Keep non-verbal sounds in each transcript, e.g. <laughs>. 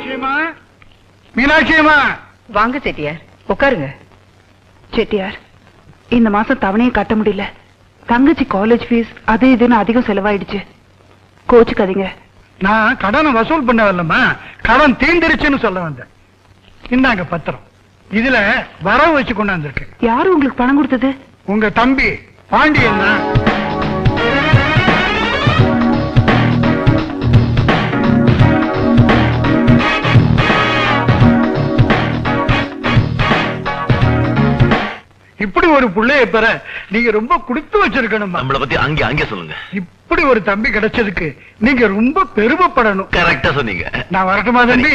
மீனாட்சியம்மா? மீனாட்சியம்மா? வாங்க செட்டியார். உட்காருங்க. செட்டியார் இந்த மாசம் தவணையை கட்ட முடியல. தங்கச்சி காலேஜ் ஃபீஸ் அது இதுன்னு அதிகம் செலவாயிடுச்சு. கோச்சுக்காதீங்க நான் கடனை வசூல் பண்ண வரலம்மா கடன் தீர்ந்துருச்சுன்னு சொல்ல வந்தேன். இந்தாங்க பத்திரம். இதுல வரவு வச்சு கொண்டாந்துருக்கு யாரு உங்களுக்கு பணம் கொடுத்தது? உங்க தம்பி பாண்டியன் தான். இப்படி ஒரு புள்ளைய பெற நீங்க ரொம்ப கொடுத்து வச்சிருக்கணுமா நம்மள பத்தி அங்கே அங்கே சொல்லுங்க. இப்படி ஒரு தம்பி கிடைச்சதுக்கு நீங்க ரொம்ப பெருமைப்படணும். கரெக்டா சொன்னீங்க. நான் வரட்டுமா தம்பி?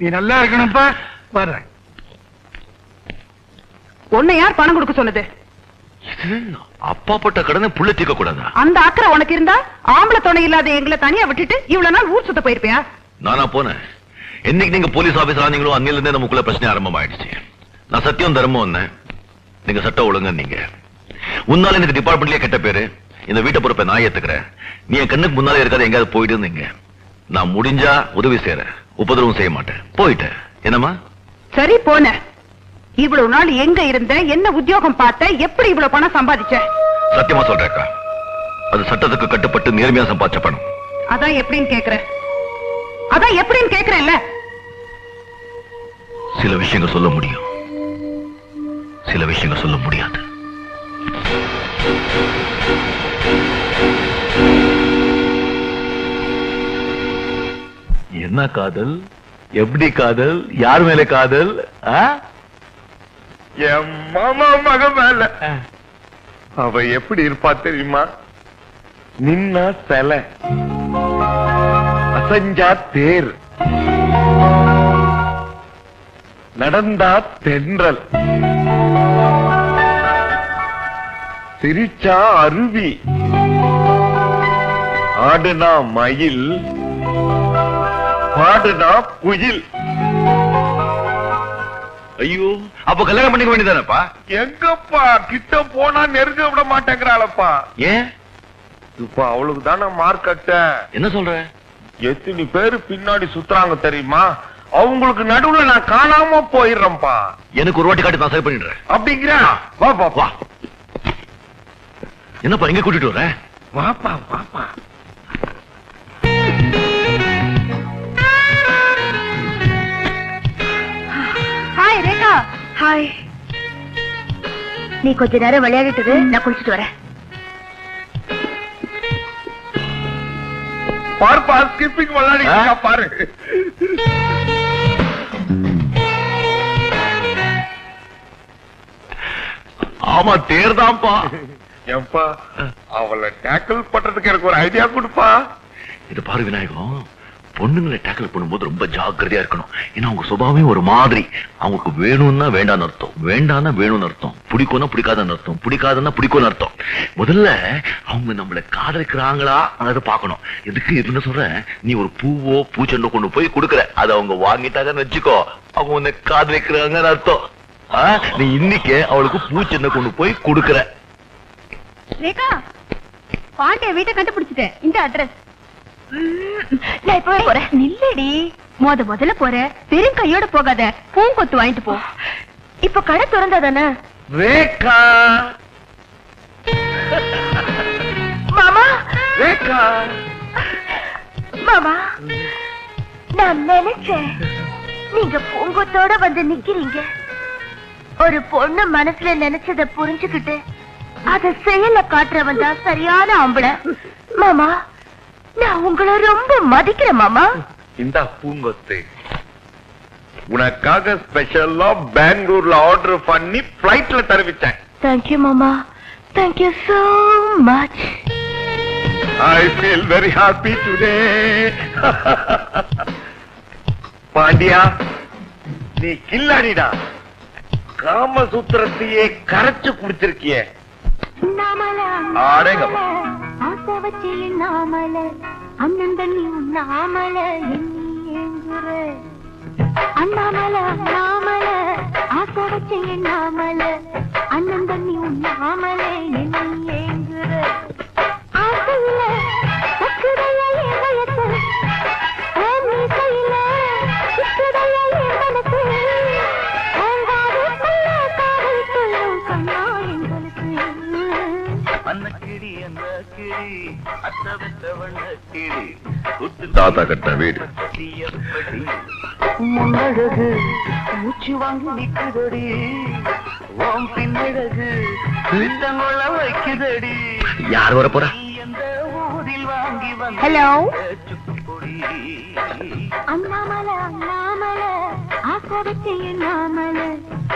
நீ நல்லா இருக்கணும்ப்பா. வர்றேன். உன்னை யார் பணம் கொடுக்க சொன்னது? அப்பா போட்ட கடனை புள்ள தீர்க்க கூடாதா? அந்த அக்கறை உனக்கு இருந்தா ஆம்பளை துணை இல்லாத எங்களை தனியா விட்டுட்டு இவ்வளவு நாள் ஊர் சுத்த போயிருப்பியா? நானா போனேன். என்னைக்கு நீங்க போலீஸ் ஆபீசர் ஆனீங்களோ அன்னில இருந்தே நமக்குள்ள பிரச்சனை ஆரம்பமாயிடுச்சு. நான் சத்தியம் தர்மம் வந்தேன். நீங்க சட்டம் ஒழுங்க நீங்க. உன்னால எனக்கு டிபார்ட்மெண்ட்லயே கெட்ட பேரு இந்த வீட்டை பொறுப்பை நான் ஏத்துக்கிறேன். நீ என் கண்ணுக்கு முன்னாலே இருக்காது எங்கேயாவது போயிட்டு இருந்தீங்க நான் முடிஞ்சா உதவி செய்யறேன் உபதிரவம் செய்ய மாட்டேன். போயிட்டேன். என்னம்மா? சரி போன இவ்வளவு நாள் எங்க இருந்த என்ன உத்தியோகம் பார்த்த எப்படி இவ்வளவு பணம் சம்பாதிச்ச? சத்தியமா சொல்றேக்கா அது சட்டத்துக்கு கட்டுப்பட்டு நேர்மையா சம்பாதிச்ச பணம். அதான் எப்படின்னு கேக்குறேன். அதான் எப்படின்னு கேக்குறேன்ல. சில விஷயங்கள் சொல்ல முடியும். சில விஷயங்கள் சொல்ல முடியாது. என்ன காதல்? எப்படி காதல்? யார் மேல காதல்? என் மாமா மக மேல. அவ எப்படி இருப்பா தெரியுமா? நின்னா சிலை. அசஞ்சா தேர். நடந்தா தென்றல். சிரிச்சா அருவி. ஆடுனா மயில் பாடுனா குயில். ஐயோ அப்ப கல்யாணம் பண்ணிக்க வேண்டியதானப்பா எங்கப்பா? கிட்ட போனா நெருங்க விட மாட்டேங்கிறாளப்பா. ஏன்? இப்ப அவளுக்கு தானே மார்க்கெட்ட என்ன சொல்ற? எத்தனை பேரு பின்னாடி சுத்துறாங்க தெரியுமா? அவங்களுக்கு நடுவுல நான் காணாம போயிடுறேன்ப்பா. எனக்கு ஒரு வாட்டி காட்டி நான் சரி பண்ணிடுறேன். அப்படிங்கிற? வா வா. வா. என்னப்பா எங்க கூட்டிட்டு வர? வாப்பா வாப்பா. ஹாய் ரேகா. ஹாய் நீ கொஞ்ச நேரம் விளையாடிட்டு நான் குளிச்சிட்டு வரேன். பாருப்பா ஸ்கிப்பிங்? பாரு. ஆமா தேர்தான்ப்பா. ஏன்பா அவளை டேக்கிள் பண்றதுக்கு எனக்கு ஒரு ஐடியா கொடுப்பா. இது பாரு விநாயகம் பொண்ணுங்களை டேக்கிள் பண்ணும்போது ரொம்ப ஜாக்கிரதையா இருக்கணும். ஏன்னா அவங்க சுபாவமே ஒரு மாதிரி. அவங்களுக்கு வேணும்னா வேண்டாம்னு அர்த்தம். வேண்டாம்னா வேணும்னு அர்த்தம். பிடிக்கும்னா பிடிக்காதன்னு அர்த்தம். பிடிக்காதுன்னா பிடிக்கும்னு அர்த்தம். முதல்ல அவங்க நம்மளை காதலிக்கிறாங்களா? அதை பார்க்கணும். எதுக்கு எதுன்னு சொல்றேன் நீ ஒரு பூவோ பூச்செண்டோ கொண்டு போய் கொடுக்குற. அதை அவங்க வாங்கிட்டாங்கன்னு வச்சுக்கோ. அவங்க உன்னை காதலிக்கிறாங்கன்னு அர்த்தம். நீ இன்னைக்கு அவளுக்கு பூச்செண்டை கொண்டு போய் கொடுக்குற. ரேகா பாண்டிய வீட்டை கண்டுபிடிச்சிட்டேன். இந்த அட்ரஸ் நான் இப்ப போறேன். நில்லடி. மொத முதல்ல போற. வெறும் கையோட போகாத. பூங்கொத்து வாங்கிட்டு போ. இப்ப கடை திறந்தா தானே ரேகா. மாமா. ரேகா. மாமா நான் நினைச்சேன். நீங்க பூங்கொத்தோட வந்து நிக்கிறீங்க. ஒரு பொண்ணு மனசுல நினைச்சத புரிஞ்சுக்கிட்டு அத செயல காட்டுறவன் தான் சரியான ஆம்பளை. மாமா நான் உங்களை ரொம்ப மதிக்கிறேன் மாமா. இந்த பூங்கொத்து. உனக்காக ஸ்பெஷலா பெங்களூர்ல ஆர்டர் பண்ணி பிளைட்ல தருவிச்சேன் தேங்க்யூ மாமா. Thank you so much I feel very happy today Pandya நீ கில்லாடிடா. காமசூத்திரத்தையே கரைச்சு குடிச்சிருக்கிய. ஆசை வச்சு நாமல அண்ணன் தண்ணி உண்ணாமல எண்ணி ஏங்குற. அண்ணாமல அண்ணாமல ஆசை வச்சு நாமல அண்ணன் தண்ணி உண்ணாமல எண்ணி ஏங்குற. தாத்தா கட்டின வீடு. முன்னழகு மூச்சு வாங்கி நிக்குதடி. ஓம் பின்னழகு சித்தங்கொள்ள வைக்குதடி. யார் வர போறா ஹலோ அண்ணாமல அண்ணாமல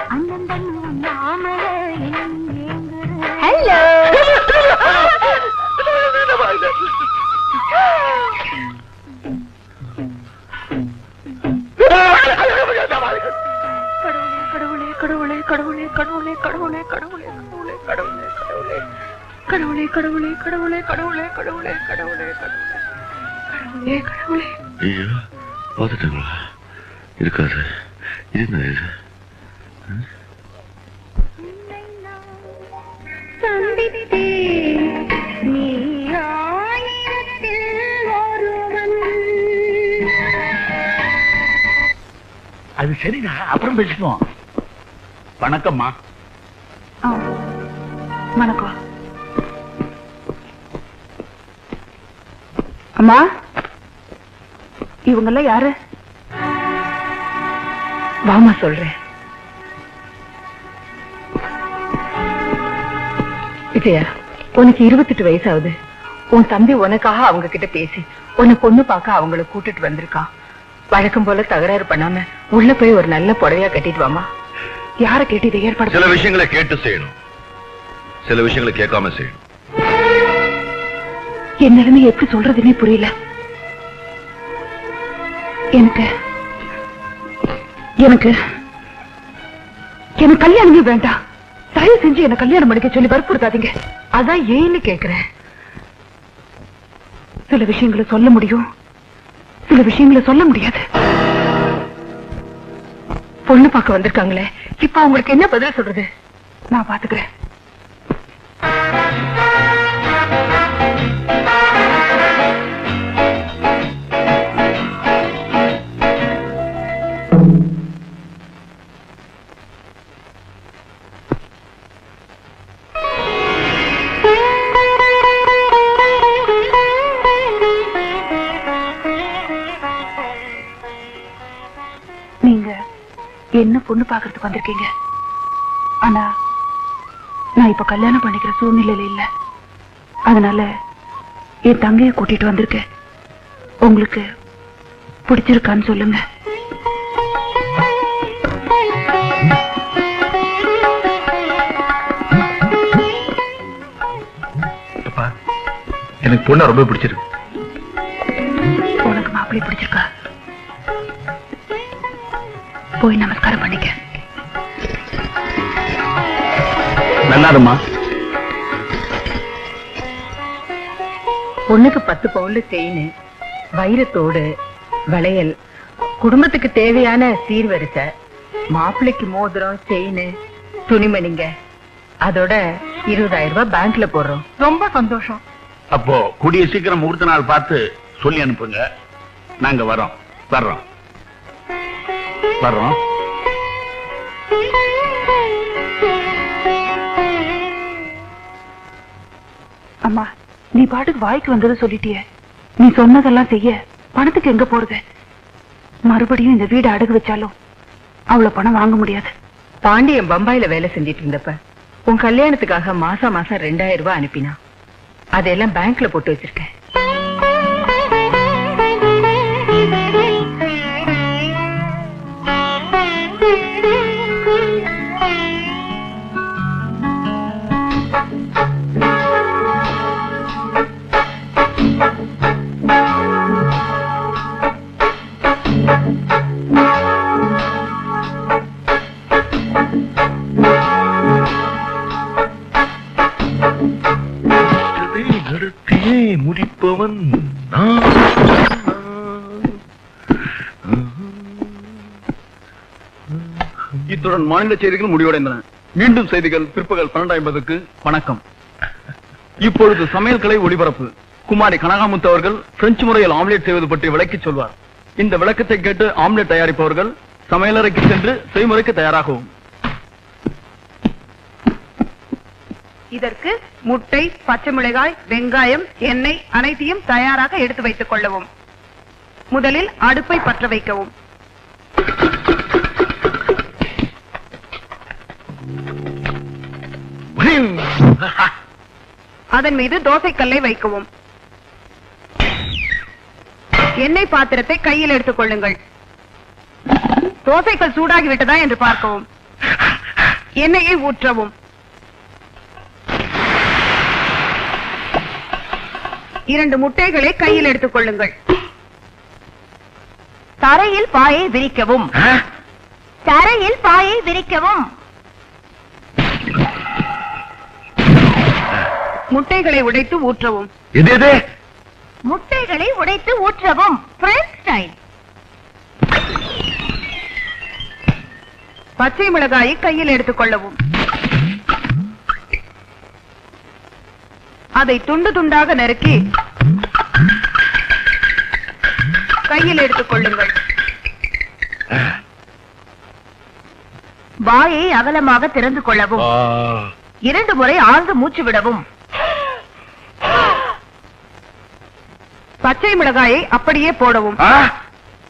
அண்ணன் தண்ணு அண்ணாமல ஹலோ கடவுளே கடவுளே கடவுளே கடவுளே கடவுளே கடவுளே கடவுளே கடவுளே கடவுளே கடவுளே கடவுளே கடவுளே கடவுளே கடவுளே கடவுளே ஐயோ பார்த்துட்டாங்களா இருக்காது இது என்ன இது நீ அது சரிடா அப்புறம் பேசிக்குவோம் வணக்கம்மா. வணக்கம். அம்மா இவங்கெல்லாம் யாரு? வாமா சொல்றேன். விஜயா உனக்கு இருபத்தெட்டு வயசாகுது. உன் தம்பி உனக்காக அவங்க கிட்ட பேசி உன்னை பொண்ணு பார்க்க அவங்கள கூட்டிட்டு வந்திருக்கான். வழக்கம் போல தகராறு பண்ணாம உள்ள போய் ஒரு நல்ல புடவையா கட்டிட்டு வாமா யார கேட்டு இதை ஏற்பாடு சில விஷயங்களை கேட்டு செய்யணும். சில விஷயங்களை கேட்காம செய்யணும். என் நிலைமை எப்படி சொல்றதுன்னே புரியல. எனக்கு எனக்கு எனக்கு கல்யாணமே வேண்டாம். தயவு செஞ்சு என்ன கல்யாணம் பண்ணிக்க சொல்லி வற்புறுத்தாதீங்க. அதான் ஏன்னு கேக்குறேன். சில விஷயங்களை சொல்ல முடியும். சில விஷயங்களை சொல்ல முடியாது. பொண்ணு பார்க்க வந்திருக்காங்களே. இப்ப உங்களுக்கு என்ன பதில் சொல்றது? நான் பாத்துக்கிறேன். என்ன பொண்ணு பாக்குறதுக்கு வந்திருக்கீங்க? ஆனா நான் இப்ப கல்யாணம் பண்ணிக்கிற சூழ்நிலையில இல்ல. அதனால என் தங்கைய கூட்டிட்டு வந்திருக்கேன். உங்களுக்கு பிடிச்சிருக்கான்னு சொல்லுங்க. எனக்கு பொண்ணு ரொம்ப பிடிச்சிருக்கு. உனக்கு மாப்பிள்ளை பிடிச்சிருக்கா? போய் நமஸ்காரம் பண்ணிக்க. நல்லாருமா பொண்ணுக்கு பத்து பவுன்ல செயின் வைரத்தோடு வளையல் குடும்பத்துக்கு தேவையான சீர்வரிசை மாப்பிள்ளைக்கு மோதிரம் செயின் துணிமணிங்க அதோட இருபதாயிரம் ரூபாய் பேங்க்ல போடுறோம். ரொம்ப சந்தோஷம். அப்போ கூடிய சீக்கிரம் முகூர்த்த நாள் பார்த்து சொல்லி அனுப்புங்க. நாங்க வரோம். வர்றோம். வர்றோம். அம்மா நீ பாட்டுக்கு வாய்க்கு வந்ததை சொல்லிட்டிய. நீ சொன்னதெல்லாம் செய்ய பணத்துக்கு எங்க போறது? மறுபடியும் இந்த வீடு அடகு வச்சாலும் அவ்வளவு பணம் வாங்க முடியாது. பாண்டியன் பம்பாயில வேலை செஞ்சிட்டு இருந்தப்ப உன் கல்யாணத்துக்காக மாசம் மாசம் ரெண்டாயிரம் ரூபாய் அனுப்பினா அதெல்லாம் பேங்க்ல போட்டு வச்சிருக்கேன். இத்துடன் மாநில செய்திகள் முடிவடைந்தன. மீண்டும் செய்திகள் பிற்பகல் பன்னெண்டு ஐம்பதுக்கு வணக்கம். இப்பொழுது சமையல் கலை ஒளிபரப்பு. குமாரி கனகாமுத்து அவர்கள் பிரெஞ்சு முறையில் ஆம்லெட் செய்வது பற்றி விளக்கிச் சொல்வார். இந்த விளக்கத்தை கேட்டு ஆம்லேட் தயாரிப்பவர்கள் சமையலறைக்கு சென்று செய்முறைக்கு தயாராகவும். இதற்கு முட்டை பச்சை மிளகாய் வெங்காயம் எண்ணெய் அனைத்தையும் தயாராக எடுத்து வைத்துக் கொள்ளவும். முதலில் அடுப்பை பற்ற வைக்கவும். <laughs> அதன் மீது தோசைக்கல்லை வைக்கவும். எண்ணெய் பாத்திரத்தை கையில் எடுத்துக் கொள்ளுங்கள். தோசைக்கல் சூடாகி விட்டதா என்று பார்க்கவும். எண்ணெயை ஊற்றவும். இரண்டு முட்டைகளை கையில் எடுத்துக் கொள்ளுங்கள். தரையில் பாயை விரிக்கவும். தரையில் பாயை விரிக்கவும். முட்டைகளை உடைத்து ஊற்றவும். எது எது? முட்டைகளை உடைத்து ஊற்றவும். பிரெஞ்ச் ஸ்டைல் பச்சை மிளகாயை கையில் எடுத்துக் கொள்ளவும். அதை துண்டு துண்டாக நறுக்கி கையில் எடுத்துக் கொள்ளுங்கள். வாயை அகலமாக திறந்து கொள்ளவும். இரண்டு முறை ஆழ்ந்து மூச்சு விடவும். பச்சை மிளகாயை அப்படியே போடவும்.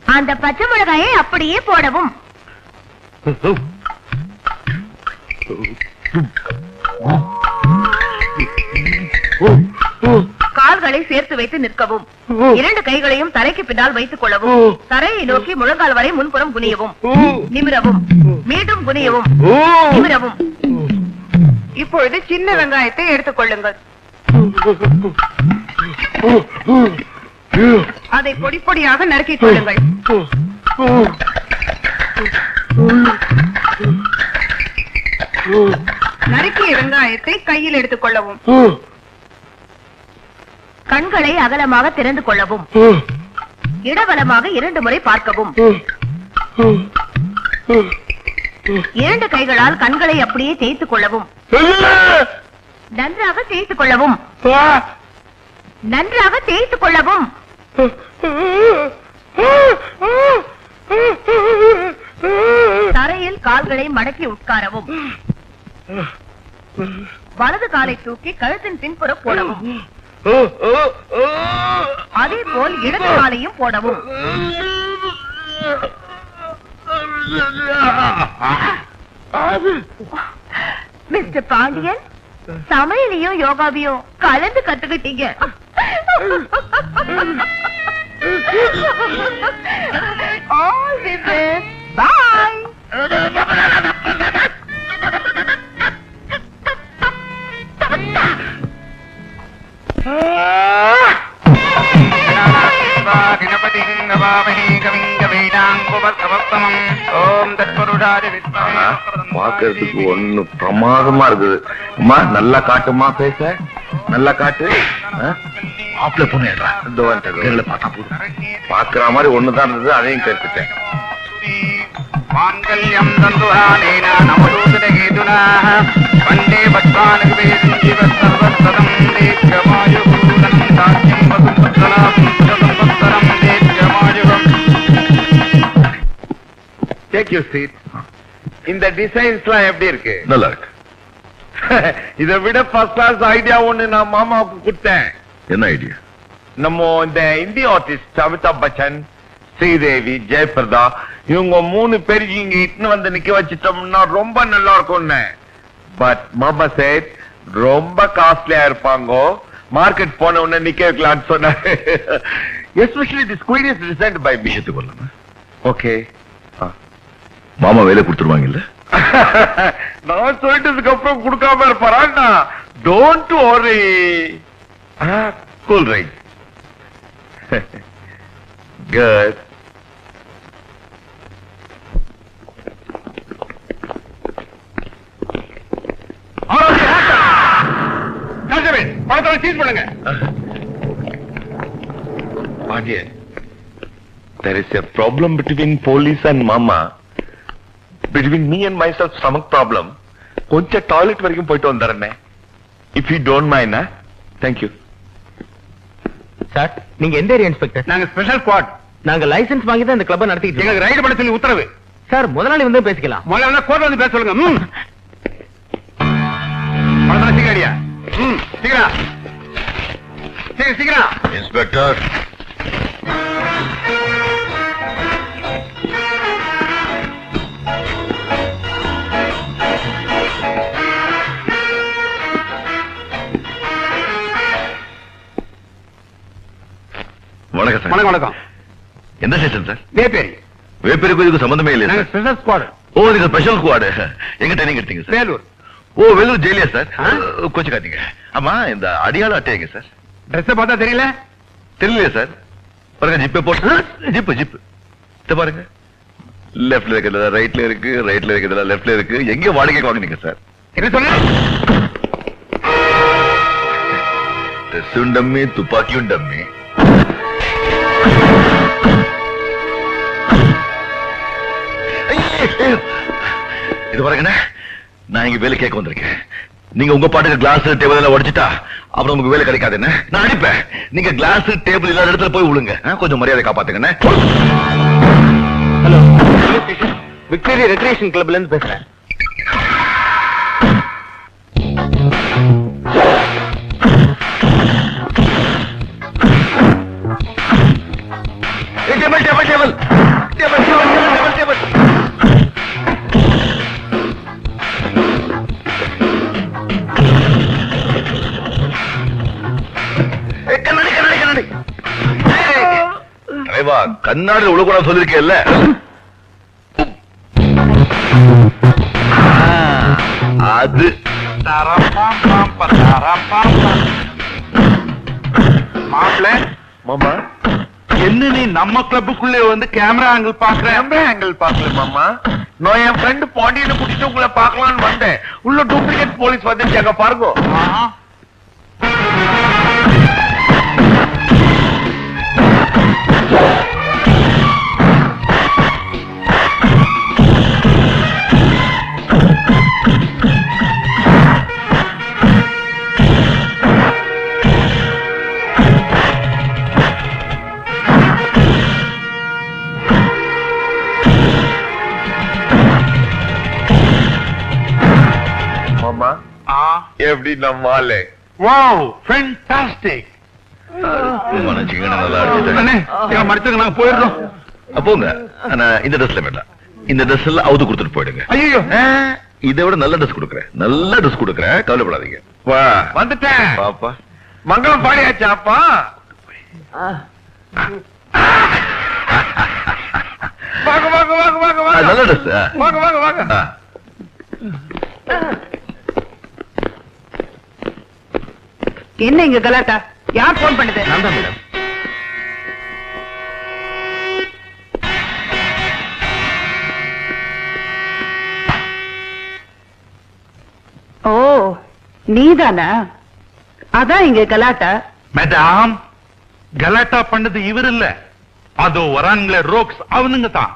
அந்த பச்சை மிளகாயை அப்படியே போடவும். கால்களை சேர்த்து வைத்து நிற்கவும். இரண்டு கைகளையும் தரைக்கு பின்னால் வைத்துக் கொள்ளவும். தரையை நோக்கி முழங்கால் வரை முன்புறம் குனியவும். நிமிரவும். மீண்டும் குனியவும். நிமிரவும். இப்பொழுது சின்ன வெங்காயத்தை எடுத்துக் கொள்ளுங்கள். அதை பொடி பொடியாக நறுக்கிக் கொள்ளுங்கள். நறுக்கிய வெங்காயத்தை கையில் எடுத்துக் கொள்ளவும். கண்களை அகலமாக திறந்து கொள்ளவும். இடவலமாக இரண்டு முறை பார்க்கவும். இரண்டு கைகளால் கண்களை அப்படியே தேய்த்துக் கொள்ளவும். நன்றாக தேய்த்துக் கொள்ளவும். நன்றாக தேய்த்துக் கொள்ளவும். தரையில் கால்களை மடக்கி உட்காரவும். வலது காலை தூக்கி கழுத்தின் பின்புறம் போடவும். அதே போல் இடது காலையும் போடவும். மிஸ்டர் பாண்டியன் சமையலையும் யோகாவையும் கலந்து கத்துக்கிட்டீங்க All the best. Bye. பாக்குறதுக்கு ஒண்ணு பிரமாதமா இருக்குது அம்மா நல்லா காட்டுமா பேச நல்லா காட்டு மாப்பிள்ள பொண்ணு இந்த. நேர்ல பார்த்தா போதும். பாக்குற மாதிரி ஒண்ணுதான் இருந்தது அதையும் கேட்டுட்டேன். மாங்கல்யம் சர்வசதம் தீர்க்கமாயுகம் டேக் யூ சீட் இந்த டிசைன்ஸ்லாம் எப்படி இருக்கு? நல்லா இருக்கு. <laughs> இதை விட ஃபர்ஸ்ட் கிளாஸ் ஐடியா ஒண்ணு நான் மாமாவுக்கு கொடுத்தேன். என்ன ஐடியா நம்ம இந்த இந்திய ஆர்டிஸ்ட் அமிதாப் பச்சன் ஸ்ரீதேவி ஜெயபிரதா இவங்க மூணு பேர் இங்க இட்டுன்னு வந்து நிக்க வச்சிட்டோம்னா ரொம்ப நல்லா இருக்கும்னு. பட் மாமா சேட் ரொம்ப காஸ்ட்லியா இருப்பாங்க. மார்க்கெட் போன உடனே நிக்க வைக்கலாம்னு சொன்னாரு. Especially the suite is designed by me விஷயத்துக்கு வரலாமா ஓகே மாமா வேலை கொடுத்துருவாங்க இல்ல <laughs> நான் சொல்லிட்டதுக்கு அப்புறம் கொடுக்காம இருப்பாரா don't worry. Cool right good cheese பண்ணுங்க Pandian there is a problem between police and mama between me and myself stomach problem கொஞ்சம் டாய்லெட் வரைக்கும் போயிட்டு வந்துடுறேன் if you don't mind thank you sir நீங்க எந்த ஏரியா இன்ஸ்பெக்டர்? நாங்க special squad நாங்க licence வாங்கி தான் இந்த கிளப்பை நடத்திட்டு எங்களுக்கு ரைடு பண்ண சொல்லி உத்தரவு. சார் முதலாளி வந்து பேசிக்கலாம். முதல்ல கோர்ட் வந்து பேச சொல்லுங்க. காடியா ம் சீக்கிரம் சீக்கிரம். இன்ஸ்பெக்டர். எந்த ஸ்டேஷன் சார் வேப்பேரி. வேப்பேருக்கு இதுக்கு சம்பந்தமே இல்லையா நாங்க சார் ஸ்பெஷல் ஸ்குவாட் ஓ நீங்க ஸ்பெஷல் ஸ்குவாடு எங்க ட்ரைனிங் எடுத்தீங்க சார் வேலூர். ஓ வேலூர் ஜெயிலியா சார்? கொஞ்சம் காத்தீங்க ஆமா இந்த அடியாள அட்டையங்க சார் ட்ரெஸ் பார்த்தா தெரியல? தெரியலையா சார் பாருங்க ஜிப்பே போட்டு. ஜிப்பு ஜிப்பு இத பாருங்க. லெஃப்ட்ல இருக்கிறதுல ரைட்ல இருக்கு ரைட்ல இருக்கிறதுல லெஃப்ட்ல இருக்கு. எங்க வாடகை வாங்குனீங்க சார் என்ன சொன்ன ட்ரெஸ்ஸும் டம்மி துப்பாக்கியும் டம்மி. இது பாருங்கண்ணே நான் இங்க வேலை கேட்க வந்திருக்கேன். நீங்க உங்க பாட்டுக்கு கிளாஸ் டேபிள் எல்லாம் உடைச்சிட்டா அப்புறம் உங்களுக்கு வேலை கிடைக்காதுன்னு நான் அடிப்பேன். நீங்க கிளாஸ் டேபிள் இல்லாத இடத்துல போய் விழுங்க கொஞ்சம் மரியாதை காப்பாத்துங்கண்ணே ஹலோ விக்டோரியா ரெக்ரியேஷன் கிளப்ல இருந்து பேசுறேன். கண்ணாடி உழுக்கூடாது சொல்லிருக்கேல்ல ஆ, அது. மாப்பிள்ள மாமா. என்ன நீ நம்ம கிளப்புக்குள்ளே வந்து கேமரா ஆங்கிள் பாக்குற கேமரா ஆங்கிள் பாக்கல மாமா. நான் என் ஃப்ரெண்ட் பாண்டியனை கூட்டிட்டு உங்களை பார்க்கலாம்னு வந்தேன். உள்ள டூப்ளிகேட் போலீஸ் வந்துருச்சாங்க பாருங்க. எப்படி நம்ம ஆளு வாவ் ஃபேண்டாஸ்டிக் மனசிங்க நல்லா அடிச்சுட்டேன். மடிச்சுங்க நாங்க போயிடுறோம். போங்க. ஆனா இந்த ட்ரெஸ்ல வேண்டாம் இந்த ட்ரெஸ் எல்லாம் அவுத்து கொடுத்துட்டு போயிடுங்க. ஐயோ இதை விட நல்ல ட்ரெஸ் கொடுக்குறேன். நல்ல ட்ரெஸ் கொடுக்குறேன். கவலைப்படாதீங்க. வா. வந்துட்டேன். பாப்பா. மங்களம் பாடியாச்சா அப்பா. வாங்க வாங்க வாங்க வாங்க வாங்க. நல்ல ட்ரெஸ் வாங்க வாங்க வாங்க. என்ன இங்க கலாட்டா? யார் போன் பண்ணுது? நான் தான் மேடம். ஓ நீதானா? அதான் இங்க கலாட்டா. மேடம் கலாட்டா பண்ணது இவர் இல்ல. அதோ வரான்களே ரோக்ஸ் அவனுங்க தான்.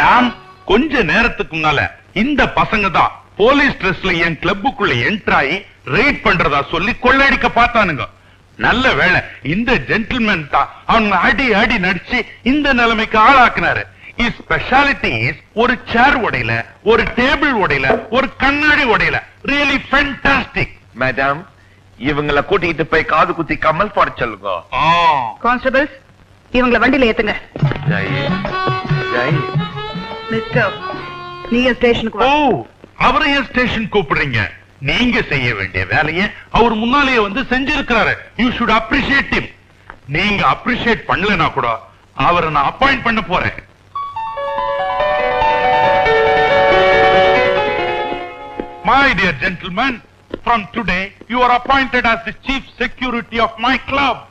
மேடம் கொஞ்ச நேரத்துக்கு முன்னால இந்த பசங்க தான் போலீஸ் ட்ரெஸ்ல என் கிளப்புக்குள்ள என்ட்ராயி ரெய்ட் பண்றதா சொல்லி கொள்ளையடிக்க பார்த்தானுங்க. நல்ல வேளை இந்த ஜென்டில்மேன் தான் அவங்க அடி அடி நடிச்சு இந்த நிலைமைக்கு ஆளாக்குனாரு. இஸ் ஸ்பெஷாலிட்டி ஒரு சேர் உடையில ஒரு டேபிள் உடையில ஒரு கண்ணாடி உடையில. ரியலி ஃபேண்டாஸ்டிக் மேடம் இவங்கள கூட்டிட்டு போய் காது குத்தி கமல் பாட சொல்லுங்க. கான்ஸ்டபிள்ஸ் இவங்கள வண்டியில ஏத்துங்க. ஜெய் ஜெய். மிஸ்டர் நீங்க ஸ்டேஷனுக்கு ஓ ஸ்டேஷன் கூப்பிடுறீங்க? நீங்க செய்ய வேண்டிய வேலையை அவர் முன்னாலேயே வந்து செஞ்சிருக்கிறாரு. You should appreciate him. நீங்க அப்ரிஷியேட் பண்ணலனா கூட அவரை நான் அப்பாயிண்ட் பண்ண போறேன். My dear gentleman from today you are appointed as the chief security of my club.